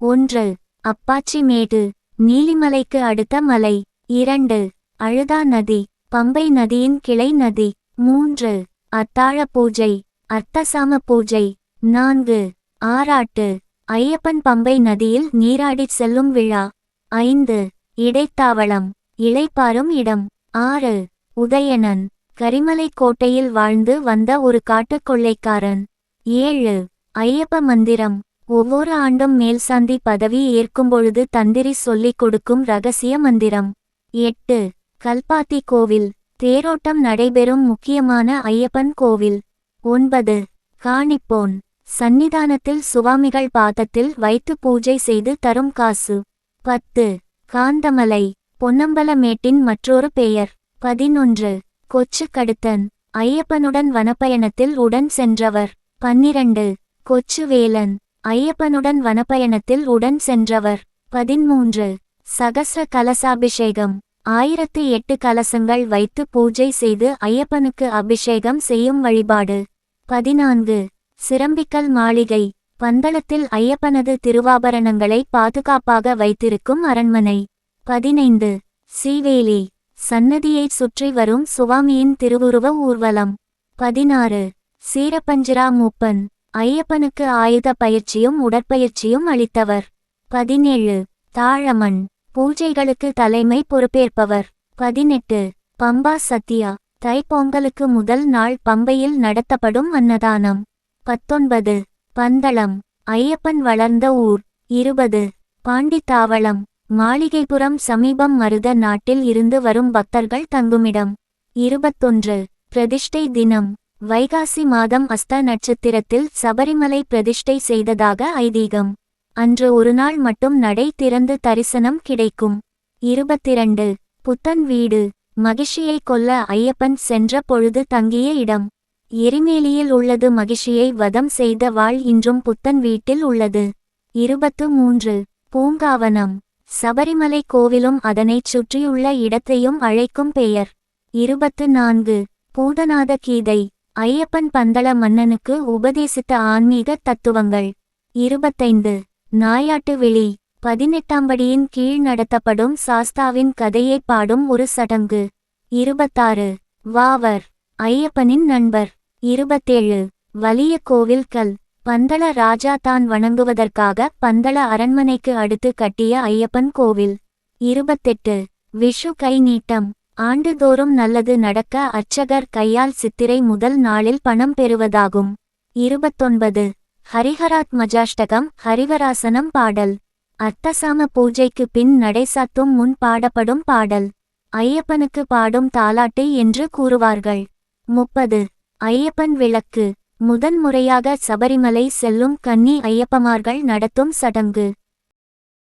ஒன்று அப்பாச்சி மேடு நீலிமலைக்கு அடுத்த மலை. இரண்டு அழுதா நதி பம்பை நதியின் கிளை நதி. மூன்று அத்தாழ பூஜை அர்த்தசாம பூஜை. நான்கு ஆராட்டு ஐயப்பன் பம்பை நதியில் நீராடிச் செல்லும் விழா. ஐந்து இடைத்தாவளம் இளைப்பாறும் இடம். ஆறு உதயணன் கரிமலை கோட்டையில் வாழ்ந்து வந்த ஒரு காட்டுக் கொள்ளைக்காரன். ஏழு ஐயப்ப மந்திரம். ஒவ்வொரு ஆண்டும் மேல்சாந்தி பதவி ஏற்கும்பொழுது தந்திரி சொல்லிக் கொடுக்கும் ரகசிய மந்திரம். எட்டு. கல்பாத்தி கோவில். தேரோட்டம் நடைபெறும் முக்கியமான ஐயப்பன் கோவில். ஒன்பது. காணிப்போன். சந்நிதானத்தில் சுவாமிகள் பாதத்தில் வைத்து பூஜை செய்து தரும் காசு. பத்து. காந்தமலை. பொன்னம்பலமேட்டின் மற்றொரு பெயர். பதினொன்று. கொச்சு கடுத்தன் ஐயப்பனுடன் வனப்பயணத்தில் உடன் சென்றவர். பன்னிரண்டு. கொச்சு வேலன் ஐயப்பனுடன் வனப்பயணத்தில் உடன் சென்றவர். பதிமூன்று சகஸ்ர கலசாபிஷேகம். ஆயிரத்து எட்டு கலசங்கள் வைத்து பூஜை செய்து ஐயப்பனுக்கு அபிஷேகம் செய்யும் வழிபாடு. பதினான்கு. சிரம்பிக்கல் மாளிகை. பந்தளத்தில் ஐயப்பனது திருவாபரணங்களை பாதுகாப்பாக வைத்திருக்கும் அரண்மனை. பதினைந்து. சீவேலி. சன்னதியைச் சுற்றி வரும் சுவாமியின் திருவுருவ ஊர்வலம். பதினாறு. சீரப்பஞ்சிரா மூப்பன் ஐயப்பனுக்கு ஆயுத பயிற்சியும் உடற்பயிற்சியும் அளித்தவர். பதினேழு. தாழமண் பூஜைகளுக்கு தலைமை பொறுப்பேற்பவர். பதினெட்டு. பம்பா சத்யா. தைப்பொங்கலுக்கு முதல் நாள் பம்பையில் நடத்தப்படும் அன்னதானம். பத்தொன்பது. பந்தளம். ஐயப்பன் வளர்ந்த ஊர். இருபது. பாண்டித்தாவளம். மாளிகைபுரம் சமீபம் மருத நாட்டில் இருந்து வரும் பக்தர்கள் தங்குமிடம். இருபத்தொன்று. பிரதிஷ்டை தினம். வைகாசி மாதம் அஸ்த நட்சத்திரத்தில் சபரிமலை பிரதிஷ்டை செய்ததாக ஐதீகம். அன்று ஒருநாள் மட்டும் நடை திறந்து தரிசனம் கிடைக்கும். இருபத்திரண்டு. புத்தன் வீடு. மகிஷியை கொல்ல ஐயப்பன் சென்ற பொழுது தங்கிய இடம். எரிமேலியில் உள்ளது மகிஷியை வதம் செய்த வாழ் இன்றும் புத்தன் வீட்டில் உள்ளது. இருபத்து மூன்று. பூங்காவனம். சபரிமலை கோவிலும் அதனைச் சுற்றியுள்ள இடத்தையும் அழைக்கும் பெயர். இருபத்து நான்கு. பூதநாத கீதை ஐயப்பன் பந்தள மன்னனுக்கு உபதேசித்த ஆன்மீக தத்துவங்கள். இருபத்தைந்து. நாயாட்டு விழி பதினெட்டாம்படியின் கீழ் நடத்தப்படும் சாஸ்தாவின் கதையை பாடும் ஒரு சடங்கு. இருபத்தாறு. வாவர். ஐயப்பனின் நண்பர். இருபத்தேழு. வலிய கோவில் கல். பந்தள ராஜா தான் வணங்குவதற்காக பந்தள அரண்மனைக்கு அடுத்து கட்டிய ஐயப்பன் கோவில். இருபத்தெட்டு. விஷு கை நீட்டம். ஆண்டுதோறும் நல்லது நடக்க அர்ச்சகர் கையால் சித்திரை முதல் நாளில் பணம் பெறுவதாகும். இருபத்தொன்பது. ஹரிஹராத் மஜாஷ்டகம் ஹரிவராசனம் பாடல். அர்த்தசாம பூஜைக்கு பின் நடைசாத்தும் முன் பாடப்படும் பாடல். ஐயப்பனுக்கு பாடும் தாலாட்டு என்று கூறுவார்கள். முப்பது. ஐயப்பன் விளக்கு. முதன் முறையாக சபரிமலை செல்லும் கன்னி ஐயப்பமார்கள் நடத்தும் சடங்கு.